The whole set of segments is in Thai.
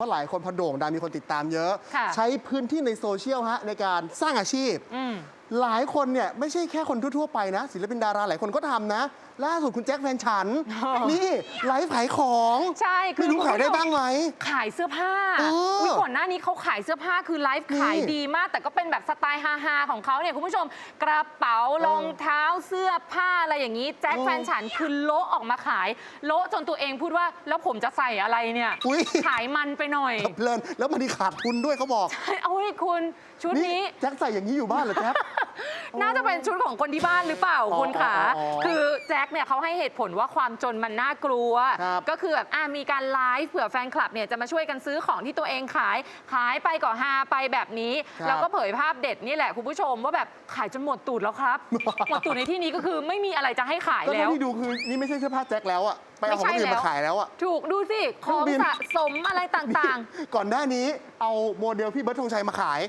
เพราะหลายคนพอโด่งดังมีคนติดตามเยอะ ค่ะ ใช้พื้นที่ในโซเชียลฮะในการสร้างอาชีพ อืม หลายคนเนี่ยไม่ใช่แค่คนทั่วๆไปนะ ศิลปินดาราหลายคนก็ทำนะ ล่าสุดคุณแจ็คแฟนฉันอ๋อนี่ไลฟ์ขายของใช่คือไม่รู้ขายได้บ้างไหม ขายเสื้อผ้าเอออุ๊ยก่อนหน้านี้เขาขายเสื้อผ้าคือไลฟ์ขายนี่ดีมาก แต่ก็เป็นแบบสไตล์ฮาๆของเขาเนี่ยคุณผู้ชม กระเป๋ารองเท้าเสื้อผ้าอะไรอย่างนี้แจ็คเออแฟนฉันคือโละออกมาขาย โละจนตัวเองพูดว่าแล้วผมจะใส่อะไรเนี่ยอุ๊ยขายมันไปหน่อยเพลินแล้วมันนี่ขาดทุนด้วยเขาบอกเอาให้คุณชุดนี้แจ็คใส่อย่างนี้อยู่บ้านเหรอแจ็ค น่าจะเป็นชุดของคนที่บ้านหรือเปล่าอ๋อคุณขาอ๋ออ๋อคือแจ็คเนี่ยเขาให้เหตุผลว่าความจนมันน่ากลัว ครับก็คือแบบอะมีการไลฟ์เผื่อแฟนคลับเนี่ยจะมาช่วยกันซื้อของที่ตัวเองขาย ขายไปก็ฮาไปแบบนี้ ครับแล้วก็เผยภาพเด็ดนี่แหละคุณผู้ชมว่าแบบขายจนหมดตูดแล้วครับ หมดตูดในที่นี้ก็คือไม่มีอะไรจะให้ขายก็แล้เท่าว ที่ดูคือนี่ไม่ใช่เสื้อผ้าแจ็คแล้วอะไปเอาของคนอื่นมาขายแล้วอะ ถูกดูสิเคขรื่อองงบิน สะสมอะไรต่าง ก่อนหน้านี้เอาโมเดลพี่เบิร์ดธงชัยมาขาย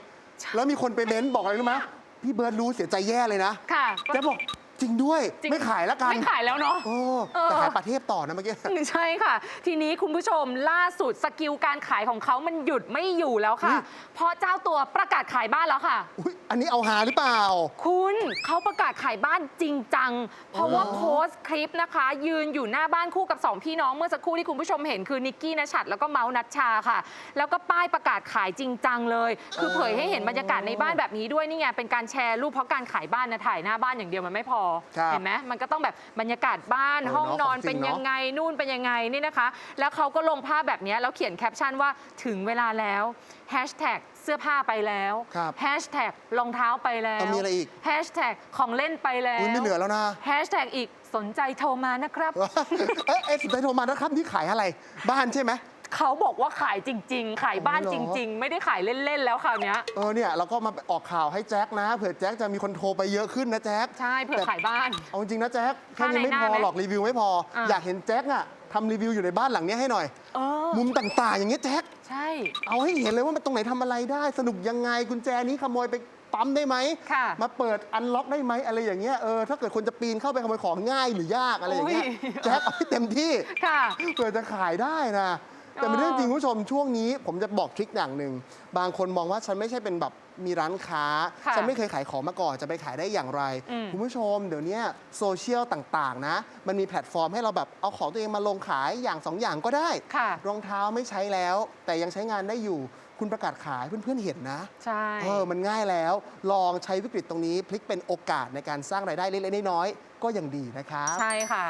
แล้วมีคนไปเม้นบอกอะไรรู้ไหม พี่เบิร์ดรู้เสียใจแย่เลยนะๆค่ะแจ็คบอก จริงด้วยจริง ไม่ขายแล้วกันไม่ขายแล้วเนาะ โอ้เออแต่ขายประเทศต่อนะเมื่อกี้ ใช่ค่ะ ทีนี้คุณผู้ชมล่าสุดสกิลการขายของเขามันหยุดไม่อยู่แล้วค่ะ อุ๊ย เพราะเจ้าตัวประกาศขายบ้านแล้วค่ะ อุ๊ยอันนี้เอาหาหรือเปล่า คุณเขาประกาศขายบ้านจริงจัง เพราะว่าอ๋อโพสต์คลิปนะคะ ยืนอยู่หน้าบ้านคู่กับ 2 พี่น้องเมื่อสักครู่ที่คุณผู้ชมเห็นคือนิกกี้นชัดแล้วก็เมาส์นัชชาค่ะ แล้วก็ป้ายประกาศขายจริงจังเลย คือเผยให้เห็นบรรยากาศในบ้านแบบนี้ด้วยนี่ไงเป็นการแชร์รูปเพราะการขายบ้านนะถ่ายหน้าบ้านอย่างเดียวมันไม่พอครับเห็นไหมมันก็ต้องแบบบรรยากาศบ้านเออห้องเนอะนอนของจริงเป็นเนอะยังไงนู่นเป็นยังไงนี่นะคะ แล้วเขาก็ลงภาพแบบนี้แล้วเขียนแคปชั่นว่าถึงเวลาแล้วแฮชแท็กเสื้อผ้าไปแล้วครับแฮชแท็กรองเท้าไปแล้วเอามีอะไรอีก แฮชแท็กของเล่นไปแล้วอุ้ยไม่เหลือแล้วนะ แฮชแท็กอีกสนใจโทรมานะครับ เอ๊ะเอ๊ะสุดท้ายโทรมานะครับนี่ขายอะไร บ้านใช่ไหม เขาบอกว่าขายจริง ๆ ขายบ้านอ๋อจเหรอริง ๆ ไม่ได้ขายเล่น ๆ แล้วคราวเนี้ย เออเนี่ยเราก็มาออกข่าวให้แจ็คนะเผื่อแจ็คจะมีคนโทรไปเยอะขึ้นนะแจ็คใช่เผื่อแต่ขายบ้าน เอาจริงนะแจ็คแค่นี้ไม่ค่าในหพน้าอไหมหรอกรีวิวไม่พอ อะ อยากเห็นแจ็คอะทำรีวิวอยู่ในบ้านหลังเนี้ยให้หน่อย เออมุมต่างๆ อย่างเงี้ยแจ็คใช่ เอาให้เห็นเลยว่ามันตรงไหนทำอะไรได้ สนุกยังไงกุญแจนี้ขโมยไปปั๊มได้ไหมค่ะ มาเปิดอันล็อกได้ไหมอะไรอย่างเงี้ยเออถ้าเกิดคนจะปีนเข้าไปขโมยของง่ายหรือ ยากอะไรอย่างเงี้ยโอ้ย แจ็คเอาให้เต็มที่ ค่ะ เผื่อจะขายได้นะ แต่เป็นเรื่องจริงคุณผู้ชมช่วงนี้ผมจะบอกทริคอย่างหนึ่งบางคนมองว่าฉันไม่ใช่เป็นแบบมีร้านค้า ค่ะฉันไม่เคยขายของมาก่อนจะไปขายได้อย่างไร อืมคุณผู้ชมเดี๋ยวนี้โซเชียลต่างๆนะ มันมีแพลตฟอร์มให้เราแบบเอาของตัวเองมาลงขายอย่างสองอย่างก็ได้ ค่ะ รองเท้าไม่ใช้แล้ว แต่ยังใช้งานได้อยู่คุณประกาศขายเพื่อนๆเห็นนะ ใช่ เออ มันง่ายแล้ว ลองใช้วิกฤตตรงนี้ พลิกเป็นโอกาสในการสร้างรายได้เล็กๆน้อยๆก็ยังดีนะครับ ใช่ค่ะ